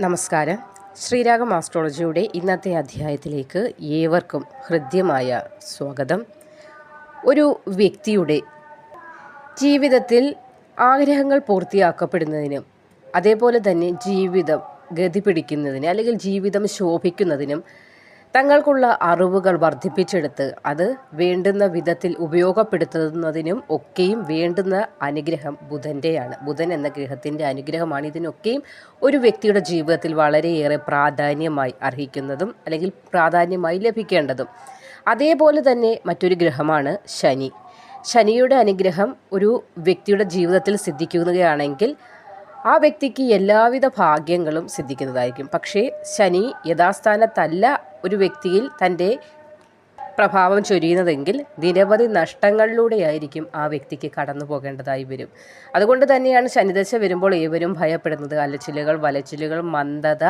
നമസ്കാരം. ശ്രീരാഗം ആസ്ട്രോളജിയുടെ ഇന്നത്തെ അധ്യായത്തിലേക്ക് ഏവർക്കും ഹൃദ്യമായ സ്വാഗതം. ഒരു വ്യക്തിയുടെ ജീവിതത്തിൽ ആഗ്രഹങ്ങൾ പൂർത്തിയാക്കപ്പെടുന്നതിനും അതേപോലെ തന്നെ ജീവിതം ഗതി പിടിക്കുന്നതിന് അല്ലെങ്കിൽ ജീവിതം ശോഭിക്കുന്നതിനും തങ്ങൾക്കുള്ള അറിവുകൾ വർദ്ധിപ്പിച്ചെടുത്ത് അത് വേണ്ടുന്ന വിധത്തിൽ ഉപയോഗപ്പെടുത്തുന്നതിനും ഒക്കെയും വേണ്ടുന്ന അനുഗ്രഹം ബുധന്റെയാണ് ബുധൻ എന്ന ഗ്രഹത്തിന്റെ അനുഗ്രഹമാണ് ഇതിനൊക്കെയും ഒരു വ്യക്തിയുടെ ജീവിതത്തിൽ വളരെയേറെ പ്രാധാന്യമായി അർഹിക്കുന്നതും അല്ലെങ്കിൽ പ്രാധാന്യമായി ലഭിക്കേണ്ടതും. അതേപോലെ തന്നെ മറ്റൊരു ഗ്രഹമാണ് ശനി. ശനിയുടെ അനുഗ്രഹം ഒരു വ്യക്തിയുടെ ജീവിതത്തിൽ സിദ്ധിക്കുകയാണെങ്കിൽ ആ വ്യക്തിക്ക് എല്ലാവിധ ഭാഗ്യങ്ങളും സിദ്ധിക്കുന്നതായിരിക്കും. പക്ഷേ ശനി യഥാസ്ഥാനത്തല്ല ഒരു വ്യക്തിയിൽ തന്റെ പ്രഭാവം ചൊരിയുന്നതെങ്കിൽ നിരവധി നഷ്ടങ്ങളിലൂടെയായിരിക്കും ആ വ്യക്തിക്ക് കടന്നു പോകേണ്ടതായി വരും. അതുകൊണ്ട് തന്നെയാണ് ശനിദശ വരുമ്പോൾ ഏവരും ഭയപ്പെടുന്നത്. അലച്ചിലുകൾ വലച്ചിലുകൾ മന്ദത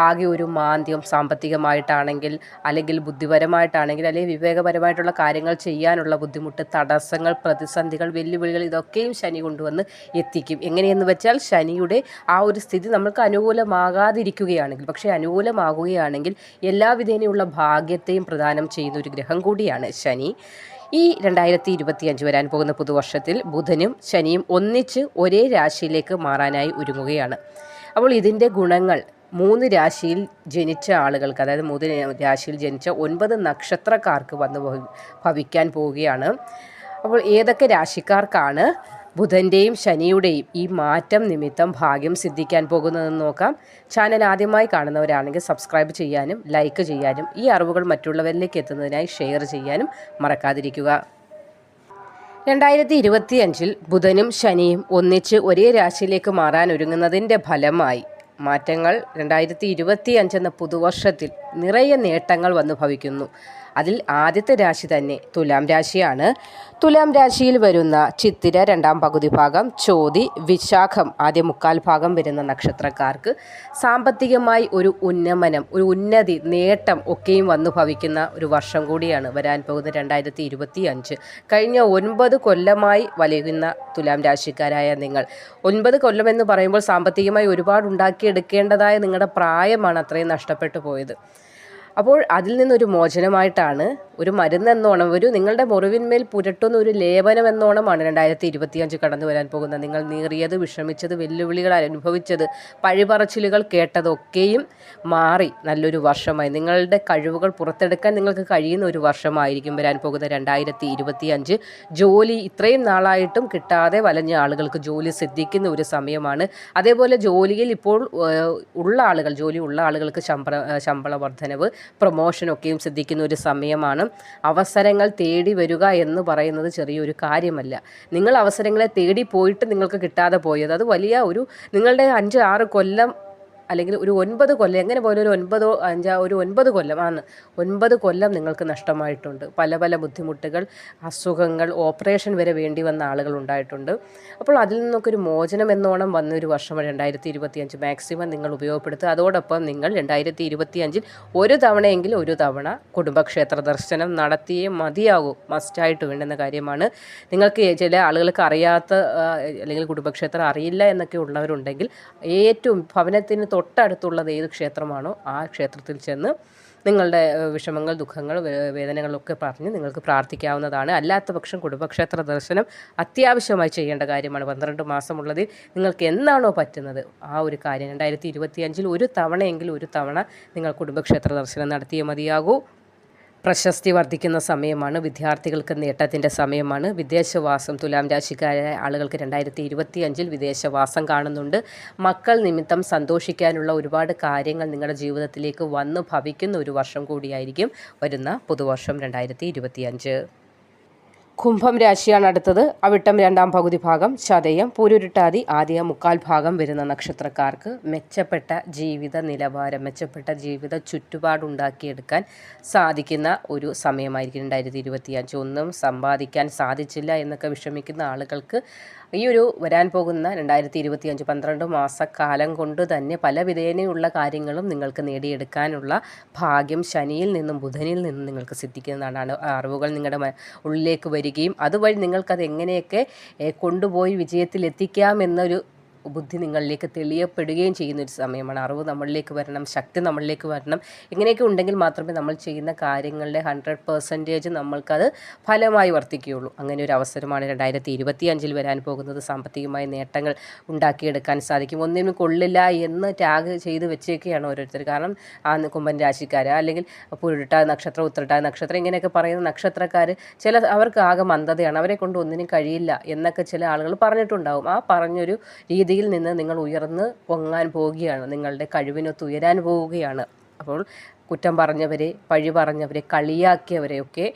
ആകെ ഒരു മാന്ദ്യം സാമ്പത്തികമായിട്ടാണെങ്കിൽ അല്ലെങ്കിൽ ബുദ്ധിപരമായിട്ടാണെങ്കിൽ അല്ലെങ്കിൽ വിവേകപരമായിട്ടുള്ള കാര്യങ്ങൾ ചെയ്യാനുള്ള ബുദ്ധിമുട്ട് തടസ്സങ്ങൾ പ്രതിസന്ധികൾ വെല്ലുവിളികൾ ഇതൊക്കെയും ശനി കൊണ്ടുവന്ന് എത്തിക്കും. എങ്ങനെയെന്ന് വെച്ചാൽ ശനിയുടെ ആ ഒരു സ്ഥിതി നമ്മൾക്ക് അനുകൂലമാകാതിരിക്കുകയാണെങ്കിൽ പക്ഷേ അനുകൂലമാകുകയാണെങ്കിൽ എല്ലാവിധേനയുള്ള ഭാഗ്യത്തെയും പ്രദാനം ചെയ്യുന്ന ഒരു ഗ്രഹം കൂടിയാണ് ശനി. ഈ രണ്ടായിരത്തി ഇരുപത്തി അഞ്ച് വരാൻ പോകുന്ന പുതുവർഷത്തിൽ ബുധനും ശനിയും ഒന്നിച്ച് ഒരേ രാശിയിലേക്ക് മാറാനായി ഒരുങ്ങുകയാണ്. അപ്പോൾ ഇതിന്റെ ഗുണങ്ങൾ മൂന്ന് രാശിയിൽ ജനിച്ച ആളുകൾക്ക് അതായത് മൂന്ന് രാശിയിൽ ജനിച്ച ഒൻപത് നക്ഷത്രക്കാർക്ക് വന്ന് ഭവിക്കാൻ പോവുകയാണ്. അപ്പോൾ ഏതൊക്കെ രാശിക്കാർക്കാണ് ബുധന്റെയും ശനിയുടെയും ഈ മാറ്റം നിമിത്തം ഭാഗ്യം സിദ്ധിക്കാൻ പോകുന്നതെന്ന് നോക്കാം. ചാനൽ ആദ്യമായി കാണുന്നവരാണെങ്കിൽ സബ്സ്ക്രൈബ് ചെയ്യാനും ലൈക്ക് ചെയ്യാനും ഈ അറിവുകൾ മറ്റുള്ളവരിലേക്ക് എത്തുന്നതിനായി ഷെയർ ചെയ്യാനും മറക്കാതിരിക്കുക. രണ്ടായിരത്തി ഇരുപത്തി അഞ്ചിൽ ബുധനും ശനിയും ഒന്നിച്ച് ഒരേ രാശിയിലേക്ക് മാറാൻ ഒരുങ്ങുന്നതിന്റെ ഫലമായി മാറ്റങ്ങൾ രണ്ടായിരത്തി ഇരുപത്തി അഞ്ചെന്ന പുതുവർഷത്തിൽ നിറയെ നേട്ടങ്ങൾ വന്നു ഭവിക്കുന്നു. അതിൽ ആദ്യത്തെ രാശി തന്നെ തുലാം രാശിയാണ്. തുലാം രാശിയിൽ വരുന്ന ചിത്തിര രണ്ടാം പകുതി ഭാഗം ചോതി വിശാഖം ആദ്യ മുക്കാൽ ഭാഗം വരുന്ന നക്ഷത്രക്കാർക്ക് സാമ്പത്തികമായി ഒരു ഉന്നമനം ഒരു ഉന്നതി നേട്ടം ഒക്കെയും വന്നു ഭവിക്കുന്ന ഒരു വർഷം കൂടിയാണ് വരാൻ പോകുന്ന രണ്ടായിരത്തി ഇരുപത്തി അഞ്ച് കഴിഞ്ഞ ഒൻപത് കൊല്ലമായി വലയുന്ന തുലാം രാശിക്കാരായ നിങ്ങൾ ഒൻപത് കൊല്ലം എന്ന് പറയുമ്പോൾ സാമ്പത്തികമായി ഒരുപാട് ഉണ്ടാക്കിയെടുക്കേണ്ടതായ നിങ്ങളുടെ പ്രായമാണ് അത്രയും നഷ്ടപ്പെട്ടു പോയത്. അപ്പോൾ അതിൽ നിന്നൊരു മോചനമായിട്ടാണ് ഒരു മരുന്ന് എന്നോണം ഒരു നിങ്ങളുടെ മുറിവിന്മേൽ പുരട്ടുന്ന ഒരു ലേപനം എന്നോണമാണ് രണ്ടായിരത്തി ഇരുപത്തിയഞ്ച് കടന്നു വരാൻ പോകുന്നത്. നിങ്ങൾ നീറിയത് വിഷമിച്ചത് വെല്ലുവിളികൾ അനുഭവിച്ചത് പഴിപറച്ചിലുകൾ കേട്ടതൊക്കെയും മാറി നല്ലൊരു വർഷമായി. നിങ്ങളുടെ കഴിവുകൾ പുറത്തെടുക്കാൻ നിങ്ങൾക്ക് കഴിയുന്ന ഒരു വർഷമായിരിക്കും വരാൻ പോകുന്ന രണ്ടായിരത്തി ഇരുപത്തി അഞ്ച് ജോലി ഇത്രയും നാളായിട്ടും കിട്ടാതെ വലഞ്ഞ ആളുകൾക്ക് ജോലി സിദ്ധിക്കുന്ന ഒരു സമയമാണ്. അതേപോലെ ജോലിയിൽ ഇപ്പോൾ ഉള്ള ആളുകൾ ജോലി ഉള്ള ആളുകൾക്ക് ശമ്പള ശമ്പള വർധനവ് പ്രൊമോഷനൊക്കെയും സിദ്ധിക്കുന്ന ഒരു സമയമാണ്. അവസരങ്ങൾ തേടി വരിക എന്ന് പറയുന്നത് ചെറിയൊരു കാര്യമല്ല. നിങ്ങൾ അവസരങ്ങളെ തേടി പോയിട്ട് നിങ്ങൾക്ക് കിട്ടാതെ പോയത്. അത് വലിയ ഒരു നിങ്ങളുടെ അഞ്ച് ആറ് കൊല്ലം അല്ലെങ്കിൽ ഒരു ഒൻപത് കൊല്ലം എങ്ങനെ പോലും ഒരു ഒൻപതോ അഞ്ചോ ഒരു ഒൻപത് കൊല്ലം ആണ് ഒൻപത് കൊല്ലം നിങ്ങൾക്ക് നഷ്ടമായിട്ടുണ്ട്. പല പല ബുദ്ധിമുട്ടുകൾ അസുഖങ്ങൾ ഓപ്പറേഷൻ വരെ വേണ്ടി വന്ന ആളുകൾ ഉണ്ടായിട്ടുണ്ട്. അപ്പോൾ അതിൽ നിന്നൊക്കെ ഒരു മോചനം എന്നോണം വന്ന ഒരു വർഷം രണ്ടായിരത്തി ഇരുപത്തി അഞ്ച് മാക്സിമം നിങ്ങൾ ഉപയോഗപ്പെടുത്തുക. അതോടൊപ്പം നിങ്ങൾ രണ്ടായിരത്തി ഇരുപത്തി അഞ്ചിൽ ഒരു തവണയെങ്കിലും ഒരു തവണ കുടുംബക്ഷേത്ര ദർശനം നടത്തിയേ മതിയാകൂ. മസ്റ്റായിട്ട് വേണ്ടുന്ന കാര്യമാണ്. നിങ്ങൾക്ക് ചില ആളുകൾക്ക് അറിയാത്ത അല്ലെങ്കിൽ കുടുംബക്ഷേത്രം അറിയില്ല എന്നൊക്കെ ഉള്ളവരുണ്ടെങ്കിൽ ഏറ്റവും ഭവനത്തിന് തൊട്ടടുത്തുള്ളത് ഏത് ക്ഷേത്രമാണോ ആ ക്ഷേത്രത്തിൽ ചെന്ന് നിങ്ങളുടെ വിഷമങ്ങൾ ദുഃഖങ്ങൾ വേദനകളൊക്കെ പറഞ്ഞ് നിങ്ങൾക്ക് പ്രാർത്ഥിക്കാവുന്നതാണ്. അല്ലാത്ത പക്ഷം കുടുംബക്ഷേത്ര ദർശനം അത്യാവശ്യമായി ചെയ്യേണ്ട കാര്യമാണ്. പന്ത്രണ്ട് മാസമുള്ളതിൽ നിങ്ങൾക്ക് എന്നാണോ പറ്റുന്നത് ആ ഒരു കാര്യം. രണ്ടായിരത്തി ഇരുപത്തിയഞ്ചിൽ ഒരു തവണയെങ്കിലും ഒരു തവണ നിങ്ങൾ കുടുംബക്ഷേത്ര ദർശനം നടത്തിയേ മതിയാകൂ. പ്രശസ്തി വർദ്ധിക്കുന്ന സമയമാണ് വിദ്യാർത്ഥികൾക്ക് നേട്ടത്തിന്റെ സമയമാണ്. വിദേശവാസം തുലാം രാശിക്കാരായ ആളുകൾക്ക് രണ്ടായിരത്തി ഇരുപത്തി അഞ്ചിൽ വിദേശവാസം കാണുന്നുണ്ട്. മക്കൾ നിമിത്തം സന്തോഷിക്കാനുള്ള ഒരുപാട് കാര്യങ്ങൾ നിങ്ങളുടെ ജീവിതത്തിലേക്ക് വന്ന് ഭവിക്കുന്ന ഒരു വർഷം കൂടിയായിരിക്കും വരുന്ന പുതുവർഷം രണ്ടായിരത്തി കുംഭം രാശിയാണ് അടുത്തത്. അവിട്ടം രണ്ടാം പകുതി ഭാഗം ചതയം പൂരുരുട്ടാതി ആദ്യ മുക്കാൽ ഭാഗം വരുന്ന നക്ഷത്രക്കാർക്ക് മെച്ചപ്പെട്ട ജീവിത നിലവാരം മെച്ചപ്പെട്ട ജീവിത ചുറ്റുപാടുണ്ടാക്കിയെടുക്കാൻ സാധിക്കുന്ന ഒരു സമയമായിരിക്കും രണ്ടായിരത്തി ഇരുപത്തിയഞ്ച്. ഒന്നും സമ്പാദിക്കാൻ സാധിച്ചില്ല എന്നൊക്കെ വിഷമിക്കുന്ന ആളുകൾക്ക് ഈ ഒരു വരാൻ പോകുന്ന രണ്ടായിരത്തി ഇരുപത്തി അഞ്ച് പന്ത്രണ്ട് മാസക്കാലം കൊണ്ട് തന്നെ പല വിധേനയുള്ള കാര്യങ്ങളും നിങ്ങൾക്ക് നേടിയെടുക്കാനുള്ള ഭാഗ്യം ശനിയിൽ നിന്നും ബുധനിൽ നിന്നും നിങ്ങൾക്ക് സിദ്ധിക്കുന്നതാണ്. അറിവുകൾ നിങ്ങളുടെ ഉള്ളിലേക്ക് വരികയും അതുവഴി നിങ്ങൾക്കത് എങ്ങനെയൊക്കെ കൊണ്ടുപോയി വിജയത്തിൽ എത്തിക്കാം എന്നൊരു ബുദ്ധി നിങ്ങളിലേക്ക് തെളിയപ്പെടുകയും ചെയ്യുന്ന ഒരു സമയമാണ്. അറിവ് നമ്മളിലേക്ക് വരണം ശക്തി നമ്മളിലേക്ക് വരണം. ഇങ്ങനെയൊക്കെ ഉണ്ടെങ്കിൽ മാത്രമേ നമ്മൾ ചെയ്യുന്ന കാര്യങ്ങളുടെ ഹൺഡ്രഡ് പെർസെന്റേജ് നമ്മൾക്കത് ഫലമായി വർത്തിക്കുകയുള്ളൂ. അങ്ങനെ ഒരു അവസരമാണ് രണ്ടായിരത്തി ഇരുപത്തി അഞ്ചിൽ വരാൻ പോകുന്നത്. സാമ്പത്തികമായ നേട്ടങ്ങൾ ഉണ്ടാക്കിയെടുക്കാൻ സാധിക്കും. ഒന്നിനും കൊള്ളില്ല എന്ന് ടാഗ് ചെയ്ത് വെച്ചേക്കുകയാണ് ഓരോരുത്തർ. കാരണം ആ കുംഭൻ രാശിക്കാർ അല്ലെങ്കിൽ പുരുട്ട നക്ഷത്രം ഉത്രട്ട നക്ഷത്രം ഇങ്ങനെയൊക്കെ പറയുന്ന നക്ഷത്രക്കാർ ചില അവർക്ക് ആകെ മന്ദതയാണ്. അവരെ കൊണ്ട് ഒന്നിനും കഴിയില്ല എന്നൊക്കെ ചില ആളുകൾ പറഞ്ഞിട്ടുണ്ടാവും. ആ പറഞ്ഞൊരു രീതിയിൽ നിന്ന് നിങ്ങൾ ഉയർന്ന് പൊങ്ങാൻ പോവുകയാണ്. നിങ്ങളുടെ കഴിവിനൊത്ത് ഉയരാൻ പോവുകയാണ്. അപ്പോൾ കുറ്റം പറഞ്ഞവരെ പഴി പറഞ്ഞവരെ കളിയാക്കിയവരെയൊക്കെ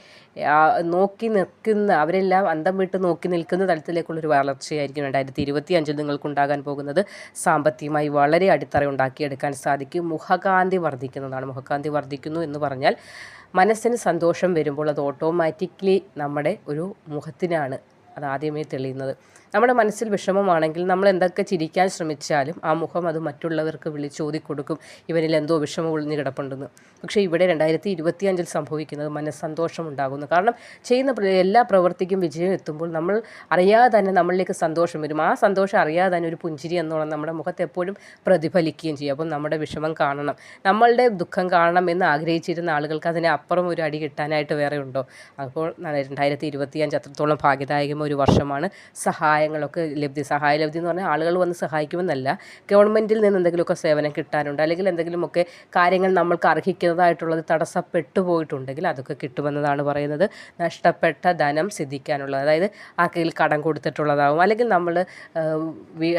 നോക്കി നിൽക്കുന്ന അവരെല്ലാം അന്തം വിട്ട് നോക്കി നിൽക്കുന്ന തലത്തിലേക്കുള്ളൊരു വളർച്ചയായിരിക്കും രണ്ടായിരത്തി ഇരുപത്തി അഞ്ചിൽ നിങ്ങൾക്കുണ്ടാകാൻ പോകുന്നത്. സാമ്പത്തികമായി വളരെ അടിത്തറ ഉണ്ടാക്കിയെടുക്കാൻ സാധിക്കും. മുഖകാന്തി വർദ്ധിക്കുന്നതാണ്. മുഖകാന്തി വർദ്ധിക്കുന്നു എന്ന് പറഞ്ഞാൽ മനസ്സിന് സന്തോഷം വരുമ്പോൾ അത് ഓട്ടോമാറ്റിക്കലി നമ്മുടെ ഒരു മുഖത്തിനാണ്. അത് ആദ്യമേ തെളിയുന്നത്. നമ്മുടെ മനസ്സിൽ വിഷമമാണെങ്കിൽ നമ്മൾ എന്തൊക്കെ ചിരിക്കാൻ ശ്രമിച്ചാലും ആ മുഖം അത് മറ്റുള്ളവർക്ക് വിളിച്ചോതി കൊടുക്കും ഇവരിൽ എന്തോ വിഷമം ഒളിഞ്ഞു കിടപ്പുണ്ടെന്ന്. പക്ഷേ ഇവിടെ രണ്ടായിരത്തി ഇരുപത്തി അഞ്ചിൽ സംഭവിക്കുന്നത് മനസ്സന്തോഷം ഉണ്ടാകുന്നു. കാരണം ചെയ്യുന്ന എല്ലാ പ്രവൃത്തിക്കും വിജയം എത്തുമ്പോൾ നമ്മൾ അറിയാതെ തന്നെ നമ്മളിലേക്ക് സന്തോഷം വരും. ആ സന്തോഷം അറിയാതെ തന്നെ ഒരു പുഞ്ചിരി എന്നോണം നമ്മുടെ മുഖത്ത് എപ്പോഴും പ്രതിഫലിക്കുകയും ചെയ്യും. അപ്പം നമ്മുടെ വിഷമം കാണണം. നമ്മളുടെ ദുഃഖം കാണണം എന്ന് ആഗ്രഹിച്ചിരുന്ന ആളുകൾക്ക് അതിനെ അപ്പുറം ഒരു അടി കിട്ടാനായിട്ട് വേറെ ഉണ്ടോ അപ്പോൾ രണ്ടായിരത്തി ഇരുപത്തി അഞ്ച് അത്രത്തോളം ഭാഗ്യദായകമായ ഒരു വർഷമാണ് സഹായ സഹായങ്ങളൊക്കെ ലബ്ധി സഹായ ലബ്ധി എന്ന് പറഞ്ഞാൽ ആളുകൾ വന്ന് സഹായിക്കുമെന്നല്ല. ഗവൺമെന്റിൽ നിന്ന് എന്തെങ്കിലുമൊക്കെ സേവനം കിട്ടാനുണ്ട്. അല്ലെങ്കിൽ എന്തെങ്കിലുമൊക്കെ കാര്യങ്ങൾ നമ്മൾക്ക് അർഹിക്കുന്നതായിട്ടുള്ളത് തടസ്സപ്പെട്ടു പോയിട്ടുണ്ടെങ്കിൽ അതൊക്കെ കിട്ടുമെന്നതാണ് പറയുന്നത്. നഷ്ടപ്പെട്ട ധനം സിദ്ധിക്കാനുള്ളത്. അതായത് ആ കയ്യിൽ കടം കൊടുത്തിട്ടുള്ളതാവും. അല്ലെങ്കിൽ നമ്മൾ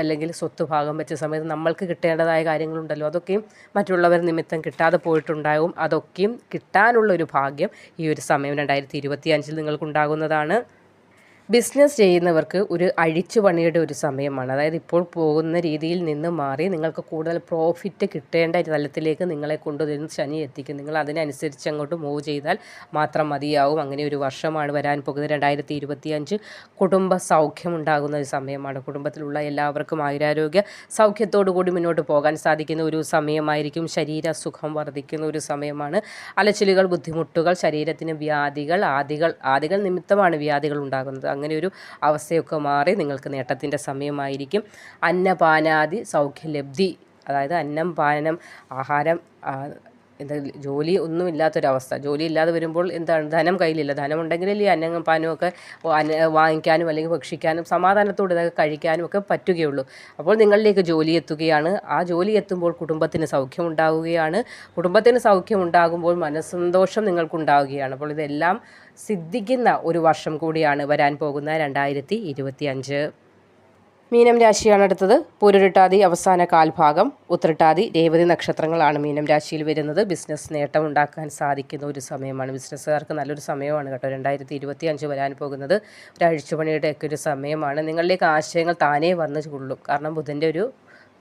അല്ലെങ്കിൽ സ്വത്ത് ഭാഗം വെച്ച സമയത്ത് നമ്മൾക്ക് കിട്ടേണ്ടതായ കാര്യങ്ങളുണ്ടല്ലോ. അതൊക്കെയും മറ്റുള്ളവർ നിമിത്തം കിട്ടാതെ പോയിട്ടുണ്ടാകും അതൊക്കെയും കിട്ടാനുള്ള ഒരു ഭാഗ്യം ഈ ഒരു സമയം രണ്ടായിരത്തി ഇരുപത്തി അഞ്ചിൽ നിങ്ങൾക്കുണ്ടാകുന്നതാണ്. ബിസിനസ് ചെയ്യുന്നവർക്ക് ഒരു അഴിച്ചുപണിയുടെ ഒരു സമയമാണ്. അതായത് ഇപ്പോൾ പോകുന്ന രീതിയിൽ നിന്ന് മാറി നിങ്ങൾക്ക് കൂടുതൽ പ്രോഫിറ്റ് കിട്ടേണ്ട തലത്തിലേക്ക് നിങ്ങളെ കൊണ്ടുവരുന്ന ശനി എത്തിക്കും. നിങ്ങൾ അതിനനുസരിച്ച് അങ്ങോട്ട് മൂവ് ചെയ്താൽ മാത്രം മതിയാവും. അങ്ങനെ ഒരു വർഷമാണ് വരാൻ പോകുന്നത്. രണ്ടായിരത്തി ഇരുപത്തി അഞ്ച് കുടുംബ സൗഖ്യം ഉണ്ടാകുന്ന ഒരു സമയമാണ്. കുടുംബത്തിലുള്ള എല്ലാവർക്കും ആയുരാരോഗ്യ സൗഖ്യത്തോടു കൂടി മുന്നോട്ട് പോകാൻ സാധിക്കുന്ന ഒരു സമയമായിരിക്കും. ശരീര സുഖം വർദ്ധിക്കുന്ന ഒരു സമയമാണ്. അലച്ചിലുകൾ ബുദ്ധിമുട്ടുകൾ ശരീരത്തിന് വ്യാധികൾ ആദികൾ ആദികൾ നിമിത്തമാണ് വ്യാധികൾ ഉണ്ടാകുന്നത്. അങ്ങനെ ഒരു അവസ്ഥയൊക്കെ മാറി നിങ്ങൾക്ക് നേട്ടത്തിന്റെ സമയമായിരിക്കും. അന്നപാനാദി സൗഖ്യലബ്ധി അതായത് അന്നം പാനം ആഹാരം എന്താ ജോലി ഒന്നും ഇല്ലാത്തൊരവസ്ഥ. ജോലി ഇല്ലാതെ വരുമ്പോൾ എന്താണ് ധനം കയ്യിലില്ല. ധനം ഉണ്ടെങ്കിലല്ലേ അന്നങ്ങും പാനും ഒക്കെ വാങ്ങിക്കാനും അല്ലെങ്കിൽ ഭക്ഷിക്കാനും സമാധാനത്തോടെ ഇതൊക്കെ കഴിക്കാനും ഒക്കെ പറ്റുകയുള്ളൂ. അപ്പോൾ നിങ്ങളിലേക്ക് ജോലി എത്തുകയാണ്. ആ ജോലി എത്തുമ്പോൾ കുടുംബത്തിന് സൗഖ്യം ഉണ്ടാവുകയാണ് കുടുംബത്തിന് സൗഖ്യം ഉണ്ടാകുമ്പോൾ മനസ്സന്തോഷം നിങ്ങൾക്കുണ്ടാവുകയാണ്. അപ്പോൾ ഇതെല്ലാം സിദ്ധിക്കുന്ന ഒരു വർഷം കൂടിയാണ് വരാൻ പോകുന്ന രണ്ടായിരത്തി മീനം രാശിയാണ് അടുത്തത്. പുരുരുട്ടാതി അവസാന കാൽഭാഗം ഉത്രട്ടാതി രേവതി നക്ഷത്രങ്ങളാണ് മീനം രാശിയിൽ വരുന്നത്. ബിസിനസ് നേട്ടം ഉണ്ടാക്കാൻ സാധിക്കുന്ന ഒരു സമയമാണ്. ബിസിനസ്സുകാർക്ക് നല്ലൊരു സമയമാണ് കേട്ടോ. രണ്ടായിരത്തി ഇരുപത്തി അഞ്ച് വരാൻ പോകുന്നത് ഒരു അഴിച്ചുപണിയുടെ ഒരു സമയമാണ്. നിങ്ങളിലേക്ക് ആശയങ്ങൾ താനേ വന്നു കൊള്ളും കാരണം ബുധന്റെ ഒരു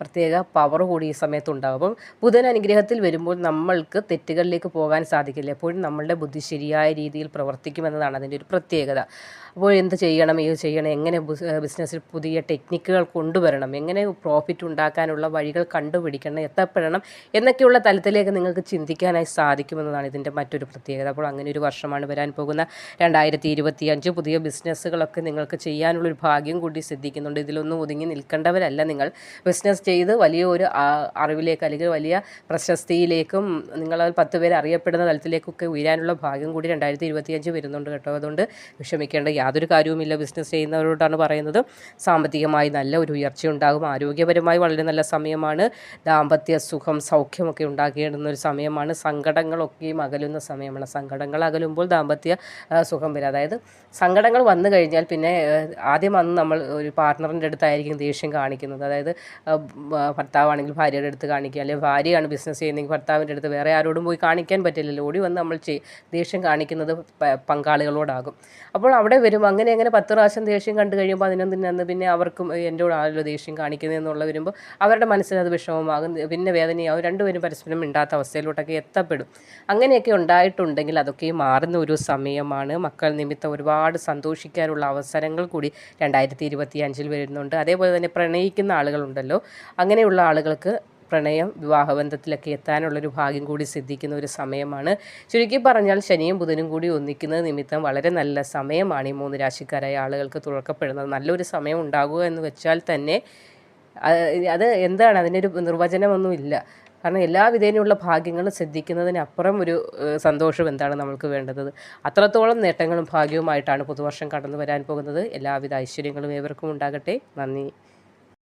പ്രത്യേക പവർ കൂടി ഈ സമയത്ത് ഉണ്ടാകും അപ്പം ബുധൻ അനുഗ്രഹത്തിൽ വരുമ്പോൾ നമ്മൾക്ക് തെറ്റുകളിലേക്ക് പോകാൻ സാധിക്കില്ല. എപ്പോഴും നമ്മളുടെ ബുദ്ധി ശരിയായ രീതിയിൽ പ്രവർത്തിക്കുമെന്നതാണ് അതിന്റെ ഒരു പ്രത്യേകത. അപ്പോൾ എന്ത് ചെയ്യണം? ഏത് ചെയ്യണം? എങ്ങനെ ബിസിനസ്സിൽ പുതിയ ടെക്നിക്കുകൾ കൊണ്ടുവരണം? എങ്ങനെ പ്രോഫിറ്റ് ഉണ്ടാക്കാനുള്ള വഴികൾ കണ്ടുപിടിക്കണം? എത്തപ്പെടണം? എന്നൊക്കെയുള്ള തലത്തിലേക്ക് നിങ്ങൾക്ക് ചിന്തിക്കാനായി സാധിക്കുമെന്നതാണ് ഇതിന്റെ മറ്റൊരു പ്രത്യേകത. അപ്പോൾ അങ്ങനെ ഒരു വർഷമാണ് വരാൻ പോകുന്ന രണ്ടായിരത്തി ഇരുപത്തി അഞ്ച് പുതിയ ബിസിനസ്സുകളൊക്കെ നിങ്ങൾക്ക് ചെയ്യാനുള്ളൊരു ഭാഗ്യം കൂടി സിദ്ധിക്കുന്നുണ്ട്. ഇതിലൊന്നും ഒതുങ്ങി നിൽക്കേണ്ടവരല്ല നിങ്ങൾ. ബിസിനസ് ചെയ്ത് വലിയ ഒരു അറിവിലേക്ക് അല്ലെങ്കിൽ വലിയ പ്രശസ്തിയിലേക്കും നിങ്ങൾ പത്ത് പേര് അറിയപ്പെടുന്ന തലത്തിലേക്കൊക്കെ ഉയരാനുള്ള ഭാഗ്യം കൂടി രണ്ടായിരത്തി ഇരുപത്തിയഞ്ച് വരുന്നുണ്ട് കേട്ടോ. അതുകൊണ്ട് വിഷമിക്കേണ്ട യാതൊരു കാര്യവുമില്ല. ബിസിനസ് ചെയ്യുന്നവരോടാണ് പറയുന്നത്. സാമ്പത്തികമായി നല്ല ഒരു ഉയർച്ച ഉണ്ടാകും. ആരോഗ്യപരമായി വളരെ നല്ല സമയമാണ്. ദാമ്പത്യ സുഖം സൗഖ്യമൊക്കെ ഉണ്ടാക്കിയിടുന്ന ഒരു സമയമാണ്. സങ്കടങ്ങളൊക്കെയും അകലുന്ന സമയമാണ്. സങ്കടങ്ങൾ അകലുമ്പോൾ ദാമ്പത്യ സുഖം വരും. അതായത് സങ്കടങ്ങൾ വന്നു കഴിഞ്ഞാൽ പിന്നെ ആദ്യം വന്ന് നമ്മൾ ഒരു പാർട്ട്ണറിന്റെ അടുത്തായിരിക്കും ദേഷ്യം കാണിക്കുന്നത്. അതായത് ഭർത്താവാണെങ്കിൽ ഭാര്യയുടെ അടുത്ത് കാണിക്കുക. അല്ലെങ്കിൽ ഭാര്യയാണ് ബിസിനസ് ചെയ്യുന്നതെങ്കിൽ ഭർത്താവിന്റെ അടുത്ത് വേറെ ആരോടും പോയി കാണിക്കാൻ പറ്റില്ലല്ലോ ഓടി വന്ന് നമ്മൾ ചെയ് ദേഷ്യം കാണിക്കുന്നത് പങ്കാളികളോടാകും. അപ്പോൾ അവിടെ വരും. അങ്ങനെ അങ്ങനെ പത്ത് പ്രാവശ്യം ദേഷ്യം കണ്ടു കഴിയുമ്പോൾ അതിനൊന്നും നിന്ന് പിന്നെ അവർക്കും എന്റെ ആണല്ലോ ദേഷ്യം കാണിക്കുന്നതെന്നുള്ള വരുമ്പോൾ അവരുടെ മനസ്സിനത് വിഷമമാകും. പിന്നെ വേദനയാവും. രണ്ടുപേരും പരസ്പരം മിണ്ടാത്ത അവസ്ഥയിലോട്ടൊക്കെ എത്തപ്പെടും. അങ്ങനെയൊക്കെ ഉണ്ടായിട്ടുണ്ടെങ്കിൽ അതൊക്കെ മാറുന്ന ഒരു സമയമാണ്. മക്കൾ നിമിത്തം ഒരുപാട് സന്തോഷിക്കാനുള്ള അവസരങ്ങൾ കൂടി രണ്ടായിരത്തി ഇരുപത്തി അഞ്ചിൽ വരുന്നുണ്ട്. അതേപോലെ തന്നെ പ്രണയിക്കുന്ന ആളുകളുണ്ടല്ലോ. അങ്ങനെയുള്ള ആളുകൾക്ക് പ്രണയം വിവാഹബന്ധത്തിലൊക്കെ എത്താനുള്ളൊരു ഭാഗ്യം കൂടി സിദ്ധിക്കുന്ന ഒരു സമയമാണ്. ചുരുക്കി പറഞ്ഞാൽ ശനിയും ബുധനും കൂടി ഒന്നിക്കുന്നത് നിമിത്തം വളരെ നല്ല സമയമാണ് ഈ മൂന്ന് രാശിക്കാരായ ആളുകൾക്ക് തുറക്കപ്പെടുന്നത് നല്ലൊരു സമയം ഉണ്ടാകുക എന്ന് വെച്ചാൽ തന്നെ അത് എന്താണ്? അതിനൊരു നിർവചനമൊന്നുമില്ല കാരണം എല്ലാ വിധേനയുള്ള ഭാഗ്യങ്ങളും ശ്രദ്ധിക്കുന്നതിനപ്പുറം ഒരു സന്തോഷം എന്താണ് നമ്മൾക്ക് വേണ്ടത്? അത്രത്തോളം നേട്ടങ്ങളും ഭാഗ്യവുമായിട്ടാണ് പുതുവർഷം കടന്നു വരാൻ പോകുന്നത്. എല്ലാവിധ ഐശ്വര്യങ്ങളും ഏവർക്കും ഉണ്ടാകട്ടെ. നന്ദി.